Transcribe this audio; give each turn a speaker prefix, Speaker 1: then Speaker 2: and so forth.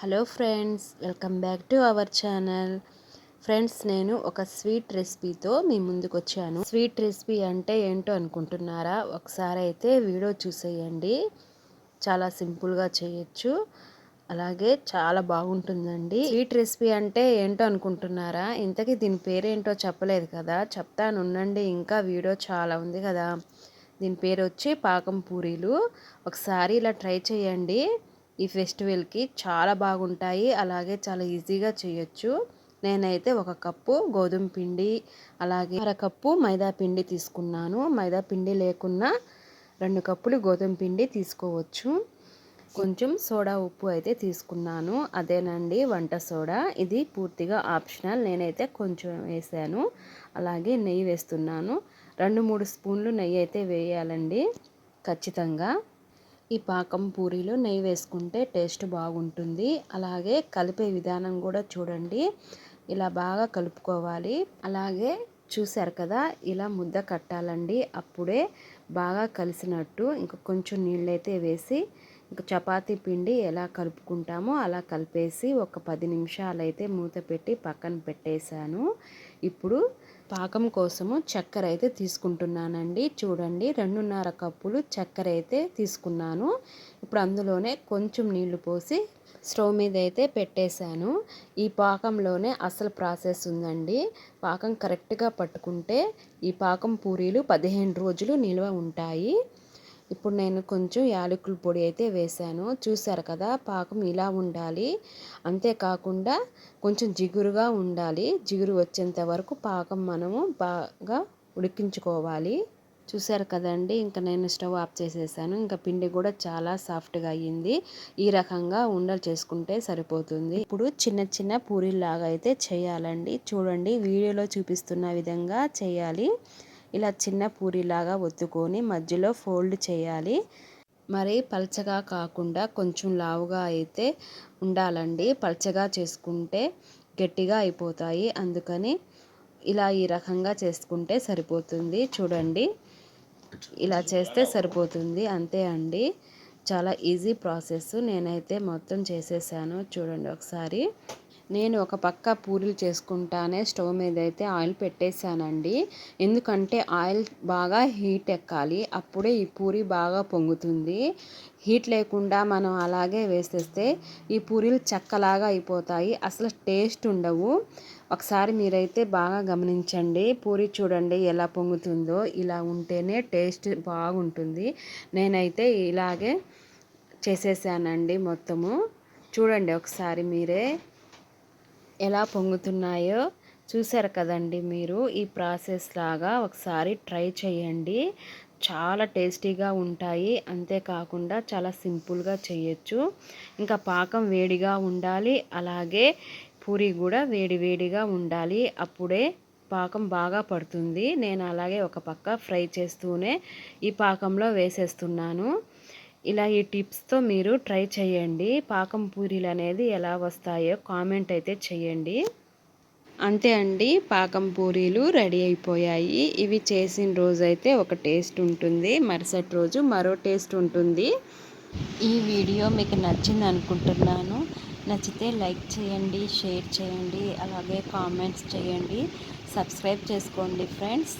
Speaker 1: Hello friends welcome back to our channel. Friends నేను ఒక sweet రెసిపీతో మీ ముందుకు వచ్చాను స్వీట్ రెసిపీ అంటే ఏంటో అనుకుంటున్నారా? ఒకసారి అయితే వీడియో చూసేయండి. చాలా సింపుల్గా చేయొచ్చు. అలాగే చాలా బాగుంటుందండి. స్వీట్ రెసిపీ అంటే ఏంటో అనుకుంటున్నారా? ఇంతకీ దీని పేరేంటో చెప్పలేదు కదా. చెప్తాను ఉండండి ఇంకా వీడియో చాలా ఉంది కదా. దీని పేరు వచ్చి పాకం పూరీలు. ఒకసారి ఇలా ట్రై చేయండి. ఈ ఫెస్టివల్కి చాలా బాగుంటాయి. అలాగే చాలా ఈజీగా చేయొచ్చు. నేనైతే ఒక కప్పు గోధుమ పిండి అలాగే అరకప్పు మైదా పిండి తీసుకున్నాను. మైదా పిండి లేకున్నా రెండు కప్పులు గోధుమ పిండి తీసుకోవచ్చు. కొంచెం సోడా ఉప్పు అయితే తీసుకున్నాను. అదేనండి వంట సోడా. ఇది పూర్తిగా ఆప్షనల్. నేనైతే కొంచెం వేసాను. అలాగే నెయ్యి వేస్తున్నాను. రెండు మూడు స్పూన్లు నెయ్యి అయితే వేయాలండి. ఖచ్చితంగా. ఈ పాకం పూరీలో నెయ్యి వేసుకుంటే టేస్ట్ బాగుంటుంది. అలాగే కలిపే విధానం కూడా చూడండి. ఇలా బాగా కలుపుకోవాలి. అలాగే చూశారు కదా ఇలా ముద్ద కట్టాలండి. అప్పుడే బాగా కలిసినట్టు ఇంకా కొంచెం నీళ్ళైతే వేసి ఇంకా చపాతీ పిండి ఎలా కలుపుకుంటామో అలా కలిపేసి ఒక పది నిమిషాలు అయితే మూత పెట్టి పక్కన పెట్టేశాను. ఇప్పుడు పాకం కోసము చక్కెర అయితే తీసుకుంటున్నానండి. చూడండి రెండున్నర కప్పులు చక్కెర అయితే తీసుకున్నాను. ఇప్పుడు అందులోనే కొంచెం నీళ్ళు పోసి స్టవ్ మీద అయితే పెట్టేశాను. ఈ పాకంలోనే అసలు ప్రాసెస్ ఉందండి. పాకం కరెక్ట్గా పట్టుకుంటే ఈ పాకం పూరీలు పదిహేను రోజులు నిల్వ ఉంటాయి. ఇప్పుడు నేను కొంచెం యాలకుల పొడి అయితే వేశాను చూసారు కదా పాకం ఇలా ఉండాలి. అంతేకాకుండా కొంచెం జిగురుగా ఉండాలి. జిగురు వచ్చేంత వరకు పాకం మనము బాగా ఉడికించుకోవాలి. చూసారు కదండి ఇంకా నేను స్టవ్ ఆఫ్ చేసేసాను. ఇంకా పిండి కూడా చాలా సాఫ్ట్గా అయ్యింది. ఈ రకంగా ఉండలు చేసుకుంటే సరిపోతుంది. ఇప్పుడు చిన్న చిన్న పూరీలాగా అయితే చేయాలండి. చూడండి వీడియోలో చూపిస్తున్న విధంగా చేయాలి. ఇలా చిన్న పూరిలాగా ఒత్తుకొని మధ్యలో ఫోల్డ్ చేయాలి. మరి పల్చగా కాకుండా కొంచెం లావుగా అయితే ఉండాలండి. పల్చగా చేసుకుంటే గట్టిగా అయిపోతాయి. అందుకని ఇలా ఈ రకంగా చేసుకుంటే సరిపోతుంది. చూడండి. ఇలా చేస్తే సరిపోతుంది. అంతే అండి. చాలా ఈజీ ప్రాసెస్. నేనైతే మొత్తం చేసేసాను. చూడండి ఒకసారి. నేను ఒక పక్క పూరీలు చేసుకుంటానే స్టవ్ మీద అయితే ఆయిల్ పెట్టేశానండి. ఎందుకంటే ఆయిల్ బాగా హీట్ ఎక్కాలి. అప్పుడే ఈ పూరి బాగా పొంగుతుంది. హీట్ లేకుండా మనం అలాగే వేసేస్తే ఈ పూరీలు చెక్కలాగా అయిపోతాయి. అసలు టేస్ట్ ఉండవు. ఒకసారి మీరైతే బాగా గమనించండి. పూరి చూడండి ఎలా పొంగుతుందో. ఇలా ఉంటేనే టేస్ట్ బాగుంటుంది. నేనైతే ఇలాగే చేసేసానండి మొత్తము. చూడండి ఒకసారి మీరే. ఎలా పొంగుతున్నాయో చూసారు కదండి మీరు. ఈ ప్రాసెస్ లాగా ఒకసారి ట్రై చేయండి. చాలా టేస్టీగా ఉంటాయి. అంతేకాకుండా చాలా సింపుల్గా చేయొచ్చు. ఇంకా పాకం వేడిగా ఉండాలి. అలాగే పూరి కూడా వేడి వేడిగా ఉండాలి. అప్పుడే పాకం బాగా పడుతుంది. నేను అలాగే ఒక పక్క ఫ్రై చేస్తూనే ఈ పాకంలో వేసేస్తున్నాను. ఇలా ఈ టిప్స్తో మీరు ట్రై చేయండి. పాకం పూరీలు అనేది ఎలా వస్తాయో కామెంట్ అయితే చేయండి. అంతే అండి. పాకం పూరీలు రెడీ అయిపోయాయి. ఇవి చేసిన రోజు అయితే ఒక టేస్ట్ ఉంటుంది. మరుసటి రోజు మరో టేస్ట్ ఉంటుంది. ఈ వీడియో మీకు నచ్చింది అనుకుంటున్నాను. నచ్చితే లైక్ చేయండి షేర్ చేయండి అలాగే కామెంట్స్ చేయండి. సబ్స్క్రైబ్ చేసుకోండి ఫ్రెండ్స్.